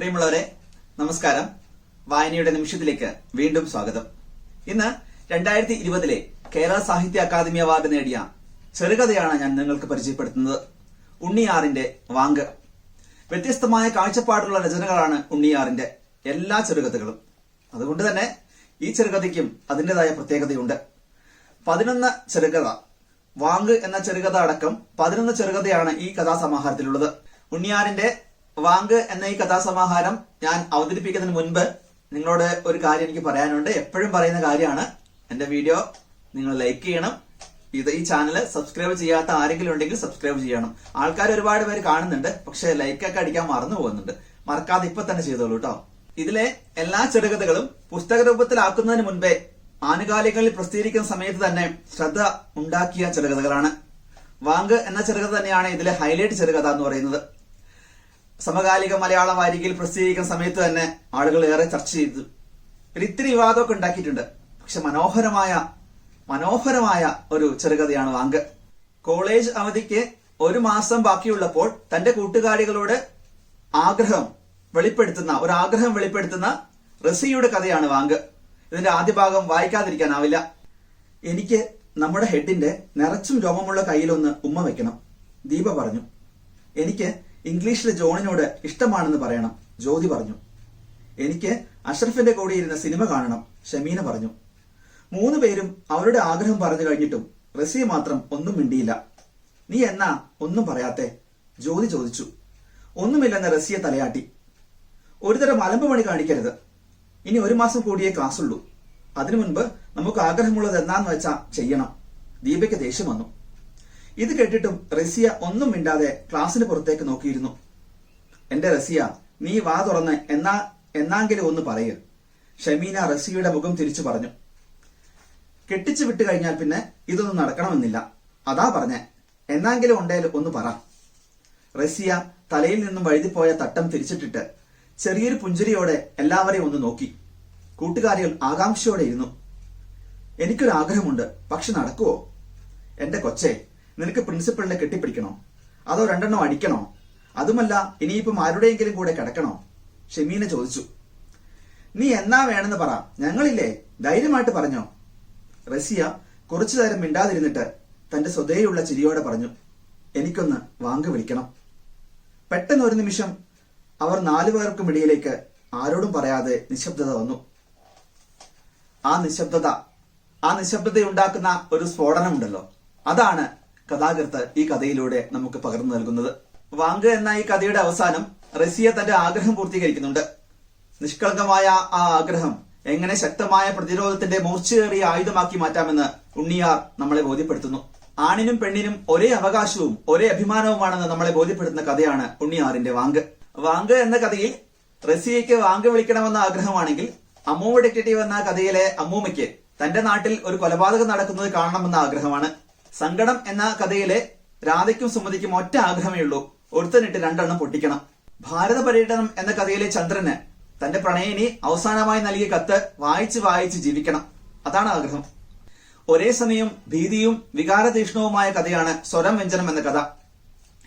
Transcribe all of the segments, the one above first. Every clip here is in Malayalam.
പ്രിയമുള്ളവരെ നമസ്കാരം. വായനയുടെ നിമിഷത്തിലേക്ക് വീണ്ടും സ്വാഗതം. ഇന്ന് രണ്ടായിരത്തി ഇരുപതിലെ കേരള സാഹിത്യ അക്കാദമി അവാർഡ് നേടിയ ചെറുകഥയാണ് ഞാൻ നിങ്ങൾക്ക് പരിചയപ്പെടുത്തുന്നത്. ഉണ്ണിയാറിന്റെ വാങ്ക്. വ്യത്യസ്തമായ കാഴ്ചപ്പാടുള്ള രചനകളാണ് ഉണ്ണിയാറിന്റെ എല്ലാ ചെറുകഥകളും. അതുകൊണ്ട് തന്നെ ഈ ചെറുകഥയ്ക്കും അതിന്റെതായ പ്രത്യേകതയുണ്ട്. പതിനൊന്ന് ചെറുകഥ. വാങ്ക് എന്ന ചെറുകഥ അടക്കം പതിനൊന്ന് ചെറുകഥയാണ് ഈ കഥാസമാഹാരത്തിലുള്ളത്. ഉണ്ണിയാറിന്റെ വാങ്ക് എന്ന ഈ കഥാസമാഹാരം ഞാൻ അവതരിപ്പിക്കുന്നതിന് മുൻപ് നിങ്ങളോട് ഒരു കാര്യം എനിക്ക് പറയാനുണ്ട്. എപ്പോഴും പറയുന്ന കാര്യമാണ്. എന്റെ വീഡിയോ നിങ്ങൾ ലൈക്ക് ചെയ്യണം. ഇത് ഈ ചാനൽ സബ്സ്ക്രൈബ് ചെയ്യാത്ത ആരെങ്കിലും ഉണ്ടെങ്കിൽ സബ്സ്ക്രൈബ് ചെയ്യണം. ആൾക്കാർ ഒരുപാട് പേര് കാണുന്നുണ്ട്. പക്ഷെ ലൈക്കൊക്കെ അടിക്കാൻ മറന്നു പോകുന്നുണ്ട്. മറക്കാതെ ഇപ്പൊ തന്നെ ചെയ്തോളൂ കേട്ടോ ഇതിലെ എല്ലാ ചെറുകഥകളും പുസ്തക രൂപത്തിലാക്കുന്നതിന് മുൻപേ ആനുകാലികളിൽ പ്രസിദ്ധീകരിക്കുന്ന സമയത്ത് തന്നെ ശ്രദ്ധ ഉണ്ടാക്കിയ ചെറുകഥകളാണ്. വാങ്ക് എന്ന ചെറുകഥ തന്നെയാണ് ഇതിലെ ഹൈലൈറ്റ് ചെറുകഥ എന്ന് പറയുന്നത്. സമകാലിക മലയാള വാരികയിൽ പ്രസിദ്ധീകരിക്കുന്ന സമയത്ത് തന്നെ ആളുകൾ ഏറെ ചർച്ച ചെയ്തു. ഇത്തിരി വിവാദമൊക്കെ ഉണ്ടാക്കിയിട്ടുണ്ട്. പക്ഷെ മനോഹരമായ മനോഹരമായ ഒരു ചെറുകഥയാണ് വാങ്ക്. കോളേജ് അവധിക്ക് ഒരു മാസം ബാക്കിയുള്ളപ്പോൾ തന്റെ കൂട്ടുകാരികളോട് ആഗ്രഹം വെളിപ്പെടുത്തുന്ന ഒരു ആഗ്രഹം വെളിപ്പെടുത്തുന്ന റസിയുടെ കഥയാണ് വാങ്ക്. ഇതിന്റെ ആദ്യ ഭാഗം വായിക്കാതിരിക്കാനാവില്ല. എനിക്ക് നമ്മുടെ ഹെഡിന്റെ നിറച്ചും രോമമുള്ള കയ്യിലൊന്ന് ഉമ്മ വെക്കണം. ദീപ പറഞ്ഞു. എനിക്ക് ഇംഗ്ലീഷിലെ ജോണിനോട് ഇഷ്ടമാണെന്ന് പറയണം ജ്യോതി പറഞ്ഞു. എനിക്ക് അഷ്റഫിന്റെ കൂടെ ഇരുന്ന സിനിമ കാണണം ഷമീന പറഞ്ഞു. മൂന്ന് പേരും അവരുടെ ആഗ്രഹം പറഞ്ഞു കഴിഞ്ഞിട്ടും റസിയ മാത്രം ഒന്നും മിണ്ടിയില്ല. നീ എന്നാ ഒന്നും പറയാത്തെ? ജ്യോതി ചോദിച്ചു. ഒന്നുമില്ലെന്ന് റസിയ തലയാട്ടി. ഒരുതരം അലമ്പ് പണി കാണിക്കരുത്. ഇനി ഒരു മാസം കൂടിയേ ക്ലാസ് ഉള്ളൂ അതിനു മുൻപ് നമുക്ക് ആഗ്രഹമുള്ളത് എന്താന്ന് വെച്ചാ ചെയ്യണം. ദീപയ്ക്ക് ദേഷ്യം വന്നു. ഇത് കേട്ടിട്ടും റസിയ ഒന്നും മിണ്ടാതെ ക്ലാസ്സിന് പുറത്തേക്ക് നോക്കിയിരുന്നു. എന്റെ റസിയ നീ വാ തുറന്ന് എന്നാ എന്നാങ്കിലും ഒന്ന് പറയൂ ഷമീന റസിയുടെ മുഖം തിരിച്ചു പറഞ്ഞു. കെട്ടിച്ചു വിട്ടു കഴിഞ്ഞാൽ പിന്നെ ഇതൊന്നും നടക്കണമെന്നില്ല. അതാ പറഞ്ഞേ എന്നാങ്കിലും ഉണ്ടേൽ ഒന്ന് പറ. റസിയ തലയിൽ നിന്നും വഴുതിപ്പോയ തട്ടം തിരിച്ചിട്ടിട്ട് ചെറിയൊരു പുഞ്ചിരിയോടെ എല്ലാവരെയും ഒന്ന് നോക്കി. കൂട്ടുകാരികൾ ആകാംക്ഷയോടെ ഇരുന്നു. എനിക്കൊരു ആഗ്രഹമുണ്ട് പക്ഷെ നടക്കുവോ? എന്റെ കൊച്ചേ നിനക്ക് പ്രിൻസിപ്പളിനെ കെട്ടിപ്പിടിക്കണോ? അതോ രണ്ടെണ്ണം അടിക്കണോ? അതുമല്ല ഇനിയിപ്പം ആരുടെയെങ്കിലും കൂടെ കിടക്കണോ? ഷെമീനെ ചോദിച്ചു. നീ എന്നാ വേണമെന്ന് പറ. ഞങ്ങളില്ലേ? ധൈര്യമായിട്ട് പറഞ്ഞോ. റസിയ കുറച്ചു നേരം മിണ്ടാതിരുന്നിട്ട് തന്റെ സ്വതേയുള്ള ചിരിയോടെ പറഞ്ഞു എനിക്കൊന്ന് വാങ്ക് വിളിക്കണം. പെട്ടെന്ന് ഒരു നിമിഷം അവർ നാലുപേർക്കും ഇടയിലേക്ക് ആരോടും പറയാതെ നിശബ്ദത വന്നു. ആ നിശബ്ദത ആ നിശബ്ദതയുണ്ടാക്കുന്ന ഒരു സ്ഫോടനമുണ്ടല്ലോ. അതാണ് കഥാകൃത്ത് ഈ കഥയിലൂടെ നമുക്ക് പകർന്നു നൽകുന്നത്. വാങ്ക് എന്ന ഈ കഥയുടെ അവസാനം റസിയ തന്റെ ആഗ്രഹം പൂർത്തീകരിക്കുന്നുണ്ട്. നിഷ്കളങ്കമായ ആ ആഗ്രഹം എങ്ങനെ ശക്തമായ പ്രതിരോധത്തിന്റെ മൂർച്ചയേറിയ ആയുധമാക്കി മാറ്റാമെന്ന് ഉണ്ണിയാർ നമ്മളെ ബോധ്യപ്പെടുത്തുന്നു. ആണിനും പെണ്ണിനും ഒരേ അവകാശവും ഒരേ അഭിമാനവുമാണെന്ന് നമ്മളെ ബോധ്യപ്പെടുത്തുന്ന കഥയാണ് ഉണ്ണിയാറിന്റെ വാങ്ക്. വാങ്ക് എന്ന കഥയിൽ റസിയയ്ക്ക് വാങ്ക് വിളിക്കണമെന്ന ആഗ്രഹമാണെങ്കിൽ അമ്മൂമ്മ ഡിറ്റക്റ്റീവ് എന്ന കഥയിലെ അമ്മൂമ്മയ്ക്ക് തന്റെ നാട്ടിൽ ഒരു കൊലപാതകം നടക്കുന്നത് കാണണമെന്ന ആഗ്രഹമാണ്. സങ്കടം എന്ന കഥയിലെ രാധയ്ക്കും സുമതിക്കും ഒറ്റ ആഗ്രഹമേ ഉള്ളൂ. ഒരുത്തനിട്ട് രണ്ടെണ്ണം പൊട്ടിക്കണം. ഭാരത പര്യടനം എന്ന കഥയിലെ ചന്ദ്രന് തന്റെ പ്രണയിനി അവസാനമായി നൽകിയ കത്ത് വായിച്ച് വായിച്ച് ജീവിക്കണം. അതാണ് ആഗ്രഹം. ഒരേ സമയം ഭീതിയും വികാരതീഷ്ണവുമായ കഥയാണ് സ്വരം വ്യഞ്ജനം എന്ന കഥ.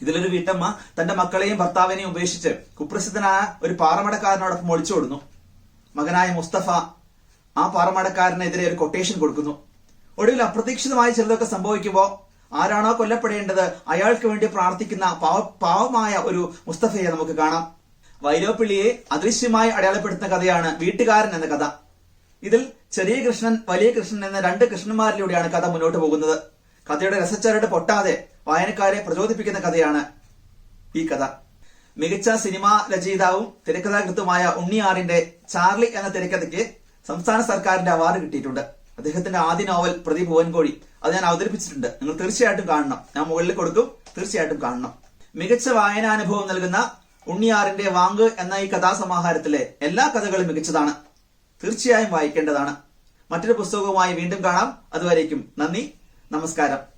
ഇതിലൊരു വീട്ടമ്മ തന്റെ മക്കളെയും ഭർത്താവിനെയും ഉപേക്ഷിച്ച് കുപ്രസിദ്ധനായ ഒരു പാറമടക്കാരനോടൊപ്പം ഒളിച്ചോടുന്നു. മകനായ മുസ്തഫ ആ പാറമടക്കാരനെതിരെ ഒരു കൊട്ടേഷൻ കൊടുക്കുന്നു. ഒടുവിൽ അപ്രതീക്ഷിതമായ ചിലതൊക്കെ സംഭവിക്കുമ്പോൾ ആരാണോ കൊല്ലപ്പെടേണ്ടത് അയാൾക്ക് വേണ്ടി പ്രാർത്ഥിക്കുന്ന പാവ പാവമായ ഒരു മുസ്തഫയെ നമുക്ക് കാണാം. വൈലോപ്പിള്ളിയെ അദൃശ്യമായി അടയാളപ്പെടുത്തുന്ന കഥയാണ് വീട്ടുകാരൻ എന്ന കഥ. ഇതിൽ ചെറിയ കൃഷ്ണൻ വലിയ കൃഷ്ണൻ എന്ന രണ്ട് കൃഷ്ണന്മാരിലൂടെയാണ് കഥ മുന്നോട്ട് പോകുന്നത്. കഥയുടെ രസച്ചരട് പൊട്ടാതെ വായനക്കാരെ പ്രചോദിപ്പിക്കുന്ന കഥയാണ് ഈ കഥ. മികച്ച സിനിമാ രചയിതാവും തിരക്കഥാകൃത്തുമായ ഉണ്ണിയാറിന്റെ ചാർലി എന്ന തിരക്കഥയ്ക്ക് സംസ്ഥാന സർക്കാരിന്റെ അവാർഡ് കിട്ടിയിട്ടുണ്ട്. അദ്ദേഹത്തിന്റെ ആദ്യ നോവൽ പ്രതി ഭുവൻകോഴി അത് ഞാൻ അവതരിപ്പിച്ചിട്ടുണ്ട്. നിങ്ങൾ തീർച്ചയായിട്ടും കാണണം. ഞാൻ മുകളിൽ കൊടുക്കും. തീർച്ചയായിട്ടും കാണണം. മികച്ച വായനാനുഭവം നൽകുന്ന ഉണ്ണിയാറിന്റെ വാങ്ക് എന്ന ഈ കഥാസമാഹാരത്തിലെ എല്ലാ കഥകളും മികച്ചതാണ്. തീർച്ചയായും വായിക്കേണ്ടതാണ്. മറ്റൊരു പുസ്തകവുമായി വീണ്ടും കാണാം. അതുവരേക്കും നന്ദി. നമസ്കാരം.